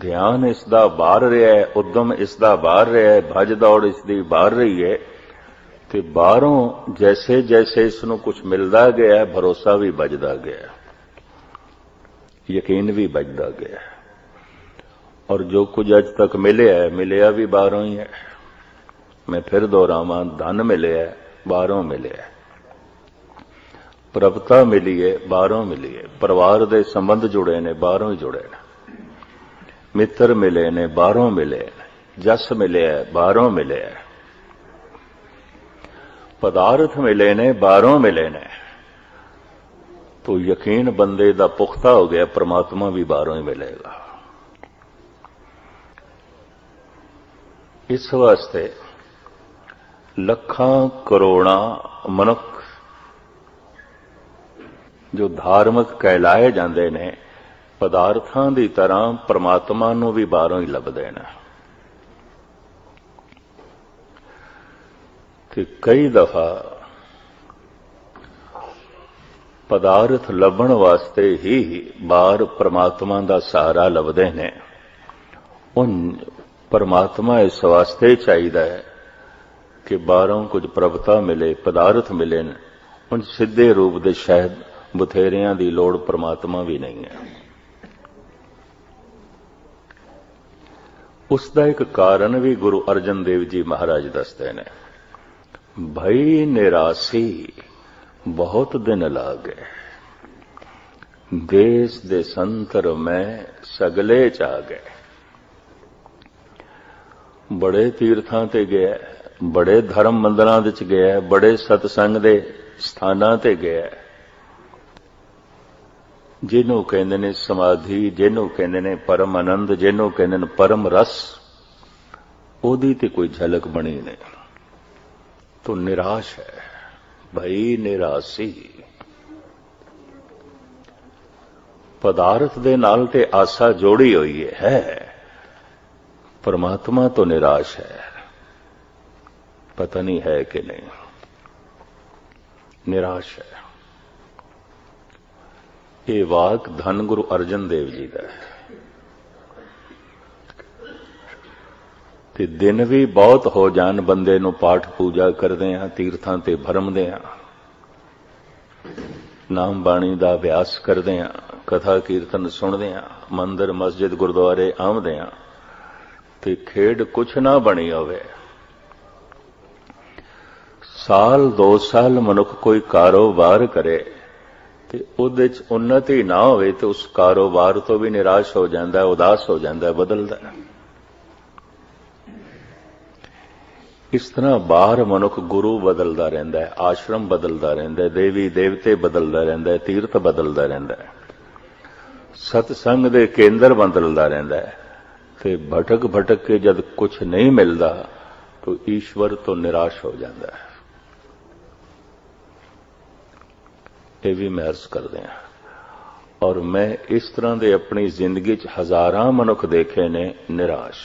ਧਿਆਨ ਇਸ ਦਾ ਬਾਹਰ ਰਿਹਾ ਹੈ, ਉਦਮ ਇਸ ਦਾ ਬਾਹਰ ਰਿਹਾ ਹੈ, ਭਜ ਦੌੜ ਇਸ ਦੀ ਬਾਹਰ ਰਹੀ ਹੈ, ਤੇ ਬਾਹਰੋਂ ਜੈਸੇ ਜੈਸੇ ਇਸ ਨੂੰ ਕੁਝ ਮਿਲਦਾ ਗਿਆ, ਭਰੋਸਾ ਵੀ ਵੱਜਦਾ ਗਿਆ, ਯਕੀਨ ਵੀ ਵੱਜਦਾ ਗਿਆ। ਔਰ ਜੋ ਕੁਝ ਅੱਜ ਤੱਕ ਮਿਲਿਆ ਹੈ, ਮਿਲਿਆ ਵੀ ਬਾਹਰੋਂ ਹੀ ਹੈ। ਮੈਂ ਫਿਰ ਦੁਹਰਾਵਾਂ, ਧਨ ਮਿਲਿਆ ਬਾਹਰੋਂ ਮਿਲਿਆ ਪ੍ਰਭਤਾ ਮਿਲੀ ਹੈ, ਬਾਹਰੋਂ ਮਿਲੀ ਹੈ। ਪਰਿਵਾਰ ਦੇ ਸੰਬੰਧ ਜੁੜੇ ਨੇ, ਬਾਹਰੋਂ ਹੀ ਜੁੜੇ ਨੇ। ਮਿੱਤਰ ਮਿਲੇ ਨੇ ਬਾਹਰੋਂ ਮਿਲੇ ਜਸ ਮਿਲਿਆ ਹੈ, ਬਾਹਰੋਂ ਮਿਲਿਆ ਪਦਾਰਥ ਮਿਲੇ ਨੇ ਬਾਹਰੋਂ ਮਿਲੇ ਨੇ। ਤੋ ਯਕੀਨ ਬੰਦੇ ਦਾ ਪੁਖਤਾ ਹੋ ਗਿਆ ਪ੍ਰਮਾਤਮਾ ਵੀ ਬਾਹਰੋਂ ਹੀ ਮਿਲੇਗਾ। ਇਸ ਵਾਸਤੇ ਲੱਖਾਂ ਕਰੋੜਾਂ ਮਨੁੱਖ ਜੋ ਧਾਰਮਿਕ ਕਹਿਲਾਏ ਜਾਂਦੇ ਨੇ ਪਦਾਰਥਾਂ ਦੀ ਤਰ੍ਹਾਂ ਪ੍ਰਮਾਤਮਾ ਨੂੰ ਵੀ ਬਾਹਰੋਂ ਹੀ ਲੱਭਦੇ ਨੇ ਤੇ ਕਈ ਦਫਾ ਪਦਾਰਥ ਲੱਭਣ ਵਾਸਤੇ ਹੀ ਬਾਹਰ ਪ੍ਰਮਾਤਮਾ ਦਾ ਸਹਾਰਾ ਲੱਭਦੇ ਨੇ। ਉਹ ਪਰਮਾਤਮਾ ਇਸ ਵਾਸਤੇ ਚਾਹੀਦਾ ਹੈ ਕਿ ਬਾਹਰੋਂ ਕੁਝ ਪ੍ਰਭਤਾ ਮਿਲੇ, ਪਦਾਰਥ ਮਿਲੇ ਨੇ। ਹੁਣ ਸਿੱਧੇ ਰੂਪ ਦੇ ਸ਼ਾਇਦ ਬਥੇਰਿਆਂ ਦੀ ਲੋੜ ਪਰਮਾਤਮਾ ਵੀ ਨਹੀਂ ਹੈ। ਉਸ ਦਾ ਇੱਕ ਕਾਰਨ ਵੀ ਗੁਰੂ ਅਰਜਨ ਦੇਵ ਜੀ ਮਹਾਰਾਜ ਦੱਸਦੇ ਨੇ। ਭਈ ਨਿਰਾਸੀ ਬਹੁਤ ਦਿਨ ਲਾਗੇ। ਦੇਸ ਦੇ ਸੰਤਰ ਮੈਂ ਸਗਲੇ ਚ ਆ ਗਏ ਬੜੇ ਤੀਰਥਾਂ ਤੇ ਗਿਆ, ਬੜੇ ਧਰਮ ਮੰਦਰਾਂ ਵਿੱਚ ਗਿਆ, ਬੜੇ ਸਤਸੰਗ ਦੇ ਸਥਾਨਾਂ ਤੇ ਗਿਆ। ਜਿਹਨੂੰ ਕਹਿੰਦੇ ਨੇ ਸਮਾਧੀ, ਜਿਹਨੂੰ ਕਹਿੰਦੇ ਨੇ ਪਰਮ ਆਨੰਦ, ਜਿਹਨੂੰ ਕਹਿੰਦੇ ਨੇ ਪਰਮ ਰਸ, ਉਹਦੀ ਤੇ ਕੋਈ ਝਲਕ ਬਣੀ ਨਹੀਂ। ਤੂੰ ਨਿਰਾਸ਼ ਹੈ ਭਈ ਨਿਰਾਸੀ। ਪਦਾਰਥ ਦੇ ਨਾਲ ਤੇ ਆਸਾ ਜੋੜੀ ਹੋਈ ਹੈ। ਪਰਮਾਤਮਾ ਤੋਂ ਨਿਰਾਸ਼ ਹੈ। ਪਤਾ ਨਹੀਂ ਹੈ ਕਿ ਨਹੀਂ। ਨਿਰਾਸ਼ ਹੈ। ਇਹ ਵਾਕ ਧੰਨ ਗੁਰੂ ਅਰਜਨ ਦੇਵ ਜੀ ਦਾ ਹੈ। ਤੇ ਦਿਨ ਵੀ ਬਹੁਤ ਹੋ ਜਾਣ, ਬੰਦੇ ਨੂੰ ਪਾਠ ਪੂਜਾ ਕਰਦੇ ਆ ਤੀਰਥਾਂ ਤੇ ਭਰਮਦੇ ਆ ਨਾਮ ਬਾਣੀ ਦਾ ਅਭਿਆਸ ਕਰਦੇ ਆ ਕਥਾ ਕੀਰਤਨ ਸੁਣਦੇ ਆ ਮੰਦਰ, ਮਸਜਿਦ, ਗੁਰਦੁਆਰੇ ਆਉਂਦੇ ਆ ਤੇ ਖੇਡ ਕੁਛ ਨਾ ਬਣੀ ਹੋਵੇ। ਸਾਲ 2 ਸਾਲ ਮਨੁੱਖ ਕੋਈ ਕਾਰੋਬਾਰ ਕਰੇ ਤੇ ਉਹਦੇ ਚ ਉન્નਤੀ ਨਾ ਹੋਵੇ ਤੇ ਉਸ ਕਾਰੋਬਾਰ ਤੋਂ ਵੀ ਨਿਰਾਸ਼ ਹੋ ਜਾਂਦਾ ਹੈ, ਉਦਾਸ ਹੋ ਜਾਂਦਾ ਹੈ, ਬਦਲਦਾ ਹੈ। ਇਸ ਤਰ੍ਹਾਂ ਬਾਹਰ ਮਨੁੱਖ ਗੁਰੂ ਬਦਲਦਾ ਰਹਿੰਦਾ ਹੈ, ਆਸ਼ਰਮ ਬਦਲਦਾ ਰਹਿੰਦਾ ਹੈ, ਦੇਵੀ ਦੇਵਤੇ ਬਦਲਦਾ ਰਹਿੰਦਾ ਹੈ, ਤੀਰਥ ਬਦਲਦਾ ਰਹਿੰਦਾ ਹੈ। ਸਤਸੰਗ ਦੇ ਕੇਂਦਰ ਬਦਲਦਾ ਰਹਿੰਦਾ ਹੈ ਤੇ ਭਟਕ ਭਟਕ ਕੇ ਜਦ ਕੁਝ ਨਹੀਂ ਮਿਲਦਾ, ਤਾਂ ਈਸ਼ਵਰ ਤੋਂ ਨਿਰਾਸ਼ ਹੋ ਜਾਂਦਾ ਹੈ। ਇਹ ਵੀ ਮੈਂ ਅਰਜ਼ ਕਰਦੇ ਹਾਂ। ਔਰ ਮੈਂ ਇਸ ਤਰ੍ਹਾਂ ਦੇ ਆਪਣੀ ਜ਼ਿੰਦਗੀ 'ਚ ਹਜ਼ਾਰਾਂ ਮਨੁੱਖ ਦੇਖੇ ਨੇ, ਨਿਰਾਸ਼।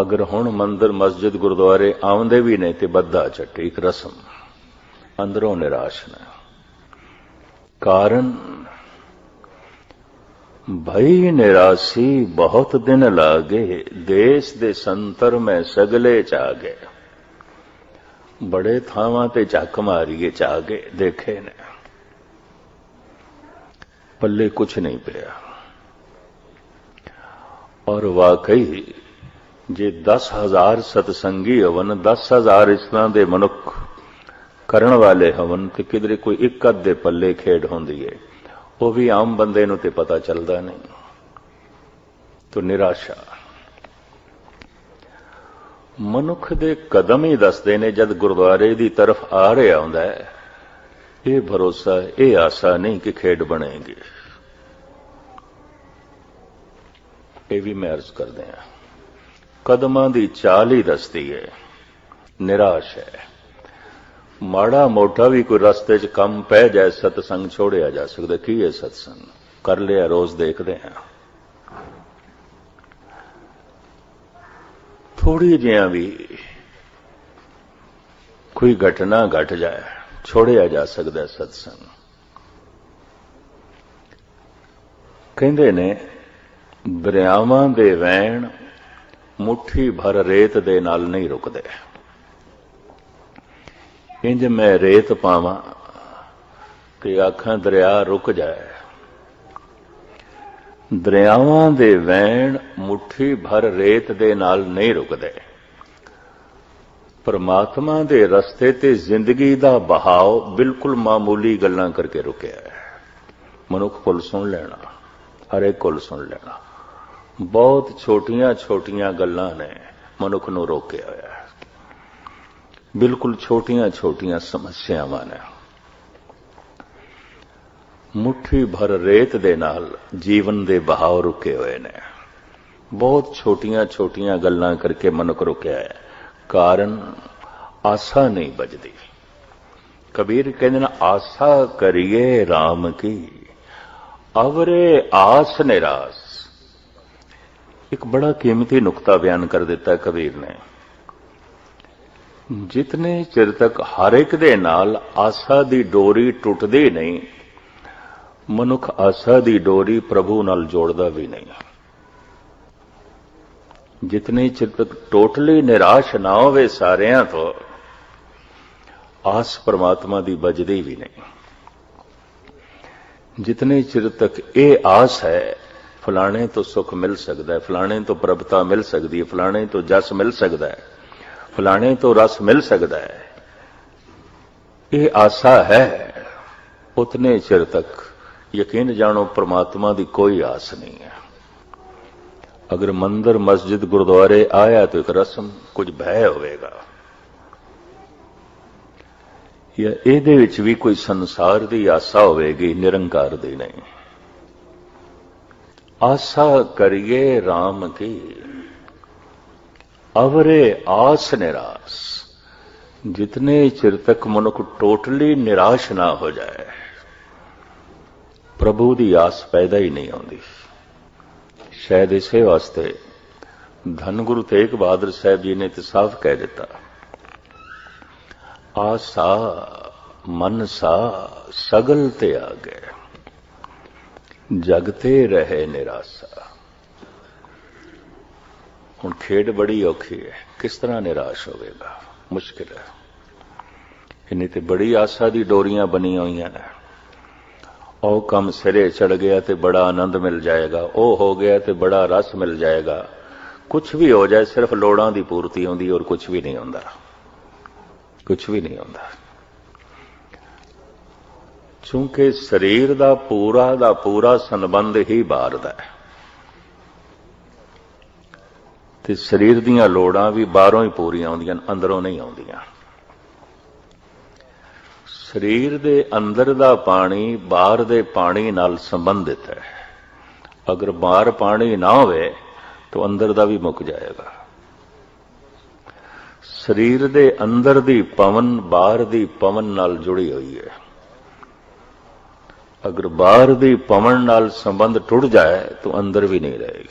ਅਗਰ ਹੁਣ ਮੰਦਰ, ਮਸਜਿਦ, ਗੁਰਦੁਆਰੇ ਆਉਂਦੇ ਵੀ ਨੇ ਤੇ ਬੱਦਾ ਚੱਟੀ, ਇੱਕ ਰਸਮ। ਅੰਦਰੋਂ ਨਿਰਾਸ਼ ਨੇ। ਕਾਰਨ? ਭਈ ਨਿਰਾਸੀ ਬਹੁਤ ਦਿਨ ਲਾਗੇ, ਦੇਸ਼ ਦੇ ਸੰਤਰ ਮੈਂ ਸਗਲੇ ਚ ਆ ਗਏ ਬੜੇ ਥਾਵਾਂ ਤੇ ਝੱਕ ਮਾਰੀਏ, ਜਾ ਆ ਦੇਖੇ ਨੇ। ਪੱਲੇ ਕੁਛ ਨਹੀਂ ਪਿਆ। ਔਰ ਵਾਕਈ ਜੇ 10000 ਸਤਸੰਗੀ ਹਵਨ 10000 ਇਸ ਤਰ੍ਹਾਂ ਦੇ ਮਨੁੱਖ ਕਰਨ ਵਾਲੇ ਹਵਨ ਤੇ ਕਿਧਰੇ ਕੋਈ ਇੱਕ ਅੱਧ ਦੇ ਪੱਲੇ ਖੇਡ ਹੁੰਦੀ ਏ, ਉਹ ਵੀ ਆਮ ਬੰਦੇ ਨੂੰ ਤੇ ਪਤਾ ਚੱਲਦਾ ਨਹੀਂ। ਤੋ ਨਿਰਾਸ਼ਾ। ਮਨੁੱਖ ਦੇ ਕਦਮ ਹੀ ਦੱਸਦੇ ਨੇ ਜਦ ਗੁਰਦੁਆਰੇ ਦੀ ਤਰਫ ਆ ਰਿਹਾ ਹੁੰਦਾ ਹੈ। ਇਹ ਭਰੋਸਾ, ਇਹ ਆਸਾ ਨਹੀਂ ਕਿ ਖੇਡ ਬਣੇਗੀ। ਇਹ ਵੀ ਮੈਂ ਅਰਜ਼ ਕਰਦੇ ਹਾਂ। ਕਦਮਾਂ ਦੀ ਚਾਲ ਹੀ ਦੱਸਦੀ ਹੈ। ਨਿਰਾਸ਼ ਹੈ। ਮਾੜਾ ਮੋਟਾ ਵੀ ਕੋਈ ਰਸਤੇ 'ਚ ਕੰਮ ਪੈ ਜਾਏ, ਸਤਸੰਗ ਛੋੜਿਆ ਜਾ ਸਕਦਾ। ਕੀ ਹੈ ਸਤਸੰਗ? ਕਰ ਲਿਆ, ਰੋਜ਼ ਦੇਖਦੇ ਹਾਂ। ਥੋੜੀ ਜਿਹਾ ਵੀ ਕੋਈ ਘਟਨਾ ਘਟ ਜਾਏ, ਛੋੜਿਆ ਜਾ ਸਕਦਾ ਸਤਸੰਗ। ਕਹਿੰਦੇ ਨੇ ਦਰਿਆਵਾਂ ਦੇ ਵਹਿਣ ਮੁਠੀ ਭਰ ਰੇਤ ਦੇ ਨਾਲ ਨਹੀਂ ਰੁਕਦੇ। ਇੰਜ ਮੈਂ ਰੇਤ ਪਾਵਾਂ ਕਿ ਆਖਾਂ ਦਰਿਆ ਰੁਕ ਜਾਏ। ਦਰਿਆਵਾਂ ਦੇ ਵਹਿਣ ਮੁਠੀ ਭਰ ਰੇਤ ਦੇ ਨਾਲ ਨਹੀਂ ਰੁਕਦੇ। ਪਰਮਾਤਮਾ ਦੇ ਰਸਤੇ ਤੇ ਜ਼ਿੰਦਗੀ ਦਾ ਬਹਾਵ ਬਿਲਕੁਲ ਮਾਮੂਲੀ ਗੱਲਾਂ ਕਰਕੇ ਰੁਕਿਆ ਹੈ। ਮਨੁੱਖ ਕੋਲ ਸੁਣ ਲੈਣਾ, ਹਰੇਕ ਕੋਲ ਸੁਣ ਲੈਣਾ। ਬਹੁਤ ਛੋਟੀਆਂ-ਛੋਟੀਆਂ ਗੱਲਾਂ ਨੇ ਮਨੁੱਖ ਨੂੰ ਰੋਕਿਆ ਹੋਇਆ ਹੈ। ਬਿਲਕੁਲ ਛੋਟੀਆਂ-ਛੋਟੀਆਂ ਸਮੱਸਿਆਵਾਂ ਨੇ। ਮੁਠੀ ਭਰ ਰੇਤ ਦੇ ਨਾਲ ਜੀਵਨ ਦੇ ਬਹਾਵ ਰੁਕੇ ਹੋਏ ਨੇ। ਬਹੁਤ ਛੋਟੀਆਂ-ਛੋਟੀਆਂ ਗੱਲਾਂ ਕਰਕੇ ਮਨੁੱਖ ਰੁਕਿਆ ਹੈ। ਕਾਰਨ ਆਸਾ ਨਹੀਂ ਬਜਦੀ ਕਬੀਰ ਕਹਿੰਦੇ ਨੇ, ਆਸਾ ਕਰੀਏ RAM ਕੀ? ਅਵਰੇ ਆਸ ਨਿਰਾਸ। ਇੱਕ ਬੜਾ ਕੀਮਤੀ ਨੁਕਤਾ ਬਿਆਨ ਕਰ ਦਿੱਤਾ ਕਬੀਰ ਨੇ। ਜਿਤਨੇ ਚਿਰ ਤੱਕ ਹਰ ਇੱਕ ਦੇ ਨਾਲ ਆਸਾ ਦੀ ਡੋਰੀ ਟੁੱਟਦੀ ਨਹੀਂ ਮਨੁੱਖ ਆਸਾ ਦੀ ਡੋਰੀ ਪ੍ਰਭੂ ਨਾਲ ਜੋੜਦਾ ਵੀ ਨਹੀਂ ਜਿਤਨੇ ਚਿਰ ਤੱਕ ਟੋਟਲੀ ਨਿਰਾਸ਼ ਨਾ ਹੋਵੇ ਸਾਰਿਆਂ ਤੋਂ, ਆਸ ਪਰਮਾਤਮਾ ਦੀ ਬਜਦੀ ਵੀ ਨਹੀਂ। ਜਿਤਨੇ ਚਿਰ ਤੱਕ ਇਹ ਆਸ ਹੈ, ਫਲਾਣੇ ਤੋਂ ਸੁਖ ਮਿਲ ਸਕਦਾ ਹੈ, ਫਲਾਣੇ ਤੋਂ ਪ੍ਰਭਤਾ ਮਿਲ ਸਕਦੀ ਹੈ, ਫਲਾਣੇ ਤੋਂ ਜਸ ਮਿਲ ਸਕਦਾ ਹੈ, ਫਲਾਣੇ ਤੋਂ ਰਸ ਮਿਲ ਸਕਦਾ ਹੈ। ਇਹ ਆਸਾ ਹੈ, ਉਤਨੇ ਚਿਰ ਤੱਕ ਯਕੀਨ ਜਾਣੋ, ਪ੍ਰਮਾਤਮਾ ਦੀ ਕੋਈ ਆਸ ਨਹੀਂ ਹੈ। ਅਗਰ ਮੰਦਰ, ਮਸਜਿਦ, ਗੁਰਦੁਆਰੇ ਆਇਆ ਤਾਂ ਇੱਕ ਰਸਮ ਕੁਝ ਭੈ ਹੋਵੇਗਾ। ਜਾਂ ਇਹਦੇ ਵਿੱਚ ਵੀ ਕੋਈ ਸੰਸਾਰ ਦੀ ਆਸਾ ਹੋਵੇਗੀ, ਨਿਰੰਕਾਰ ਦੀ ਨਹੀਂ। ਆਸਾ ਕਰੀਏ RAM ਕੀ। ਅਵਰੇ ਆਸ ਨਿਰਾਸ। ਜਿਤਨੇ ਚਿਰ ਤੱਕ ਮਨੁੱਖ ਟੋਟਲੀ ਨਿਰਾਸ਼ ਨਾ ਹੋ ਜਾਏ ਪ੍ਰਭੂ ਦੀ ਆਸ ਪੈਦਾ ਹੀ ਨਹੀਂ ਆਉਂਦੀ। ਸ਼ਾਇਦ ਇਸੇ ਵਾਸਤੇ ਧੰਨ ਗੁਰੂ ਤੇਗ ਬਹਾਦਰ ਸਾਹਿਬ ਜੀ ਨੇ ਤੇ ਸਾਫ਼ ਕਹਿ ਦਿੱਤਾ। ਆਸਾ ਮਨਸਾ ਸਗਲ ਤੇ ਆ ਗਏ। ਜਗਤੇ ਰਹੇ ਨਿਰਾਸ਼ਾ। ਹੁਣ ਖੇਡ ਬੜੀ ਔਖੀ ਹੈ। ਕਿਸ ਤਰ੍ਹਾਂ ਨਿਰਾਸ਼ ਹੋਵੇਗਾ? ਮੁਸ਼ਕਿਲ ਹੈ। ਇਹਨੇ ਤੇ ਬੜੀ ਆਸਾ ਦੀ ਡੋਰੀਆਂ ਬਣੀਆਂ ਹੋਈਆਂ ਨੇ। ਉਹ ਕੰਮ ਸਿਰੇ ਚੜ ਗਿਆ ਤੇ ਬੜਾ ਆਨੰਦ ਮਿਲ ਜਾਏਗਾ। ਉਹ ਹੋ ਗਿਆ ਤੇ ਬੜਾ ਰਸ ਮਿਲ ਜਾਏਗਾ। ਕੁਝ ਵੀ ਹੋ ਜਾਏ, ਸਿਰਫ ਲੋੜਾਂ ਦੀ ਪੂਰਤੀ ਹੁੰਦੀ ਔਰ ਕੁਝ ਵੀ ਨਹੀਂ ਹੁੰਦਾ। ਕੁਝ ਵੀ ਨਹੀਂ ਹੁੰਦਾ। ਕਿਉਂਕਿ ਸਰੀਰ ਦਾ ਪੂਰਾ ਦਾ ਪੂਰਾ ਸੰਬੰਧ ਹੀ ਬਾਹਰ ਦਾ ਹੈ। ਤੇ ਸਰੀਰ ਦੀਆਂ ਲੋੜਾਂ ਵੀ ਬਾਹਰੋਂ ਹੀ ਪੂਰੀਆਂ ਆਉਂਦੀਆਂ ਅੰਦਰੋਂ ਨਹੀਂ ਆਉਂਦੀਆਂ। ਸਰੀਰ ਦੇ ਅੰਦਰ ਦਾ ਪਾਣੀ ਬਾਹਰ ਦੇ ਪਾਣੀ ਨਾਲ ਸੰਬੰਧਿਤ ਹੈ। ਅਗਰ ਬਾਹਰ ਪਾਣੀ ਨਾ ਹੋਵੇ ਤਾਂ ਅੰਦਰ ਦਾ ਵੀ ਮੁੱਕ ਜਾਏਗਾ। ਸਰੀਰ ਦੇ ਅੰਦਰ ਦੀ ਪਵਨ ਬਾਹਰ ਦੀ ਪਵਨ ਨਾਲ ਜੁੜੀ ਹੋਈ ਹੈ। ਅਗਰ ਬਾਹਰ ਦੀ ਪਵਨ ਨਾਲ ਸੰਬੰਧ ਟੁੱਟ ਜਾਏ ਤਾਂ ਅੰਦਰ ਵੀ ਨਹੀਂ ਰਹੇਗੀ।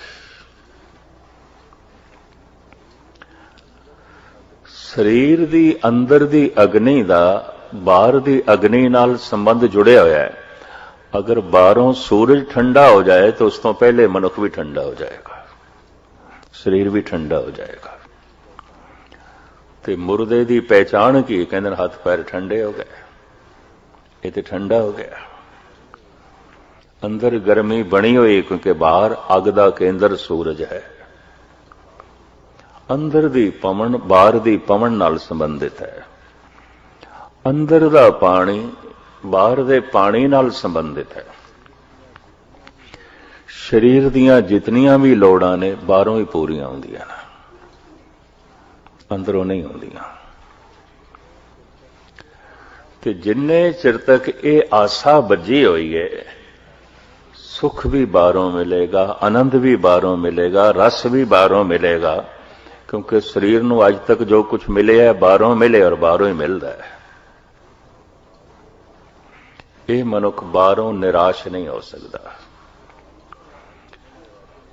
ਸਰੀਰ ਦੀ ਅੰਦਰ ਦੀ ਅਗਨੀ ਦਾ ਬਾਹਰ ਦੀ ਅਗਨੀ ਨਾਲ ਸੰਬੰਧ ਜੁੜਿਆ ਹੋਇਆ ਹੈ। ਅਗਰ ਬਾਹਰੋਂ ਸੂਰਜ ਠੰਡਾ ਹੋ ਜਾਏ ਤਾਂ ਉਸ ਤੋਂ ਪਹਿਲੇ ਮਨੁੱਖ ਵੀ ਠੰਡਾ ਹੋ ਜਾਏਗਾ। ਸਰੀਰ ਵੀ ਠੰਡਾ ਹੋ ਜਾਏਗਾ। ਤੇ ਮੁਰਦੇ ਦੀ ਪਹਿਚਾਣ ਕੀ ਕਹਿੰਦੇ ਨੇ ਹੱਥ ਪੈਰ ਠੰਡੇ ਹੋ ਗਏ। ਇਹ ਤੇ ਠੰਡਾ ਹੋ ਗਿਆ। ਅੰਦਰ ਗਰਮੀ ਬਣੀ ਹੋਈ ਕਿਉਂਕਿ ਬਾਹਰ ਅੱਗ ਦਾ ਕੇਂਦਰ ਸੂਰਜ ਹੈ। ਅੰਦਰ ਦੀ ਪਵਨ, ਬਾਹਰ ਦੀ ਪਵਨ ਨਾਲ ਸੰਬੰਧਿਤ ਹੈ। ਅੰਦਰ ਦਾ ਪਾਣੀ ਬਾਹਰ ਦੇ ਪਾਣੀ ਨਾਲ ਸੰਬੰਧਿਤ ਹੈ। ਸਰੀਰ ਦੀਆਂ ਜਿਤਨੀਆਂ ਵੀ ਲੋੜਾਂ ਨੇ, ਬਾਹਰੋਂ ਹੀ ਪੂਰੀਆਂ ਹੁੰਦੀਆਂ ਨੇ। ਅੰਦਰੋਂ ਨਹੀਂ ਹੁੰਦੀਆਂ। ਤੇ ਜਿੰਨੇ ਚਿਰ ਤੱਕ ਇਹ ਆਸਾ ਬੱਜੀ ਹੋਈ ਹੈ, ਸੁਖ ਵੀ ਬਾਹਰੋਂ ਮਿਲੇਗਾ, ਆਨੰਦ ਵੀ ਬਾਹਰੋਂ ਮਿਲੇਗਾ, ਰਸ ਵੀ ਬਾਹਰੋਂ ਮਿਲੇਗਾ, ਕਿਉਂਕਿ ਸਰੀਰ ਨੂੰ ਅੱਜ ਤੱਕ ਜੋ ਕੁਝ ਮਿਲਿਆ ਹੈ, ਬਾਹਰੋਂ ਮਿਲੇ ਔਰ ਬਾਹਰੋਂ ਹੀ ਮਿਲਦਾ ਹੈ। ਇਹ ਮਨੁੱਖ ਬਾਹਰੋਂ ਨਿਰਾਸ਼ ਨਹੀਂ ਹੋ ਸਕਦਾ।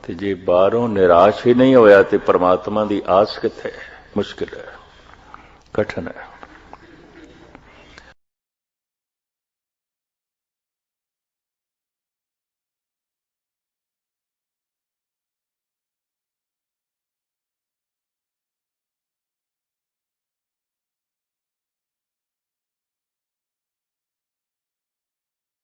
ਤੇ ਜੇ ਬਾਹਰੋਂ ਨਿਰਾਸ਼ ਹੀ ਨਹੀਂ ਹੋਇਆ ਤੇ ਪ੍ਰਮਾਤਮਾ ਦੀ ਆਸ ਕਿੱਥੇ? ਮੁਸ਼ਕਿਲ ਹੈ, ਕਠਨ ਹੈ।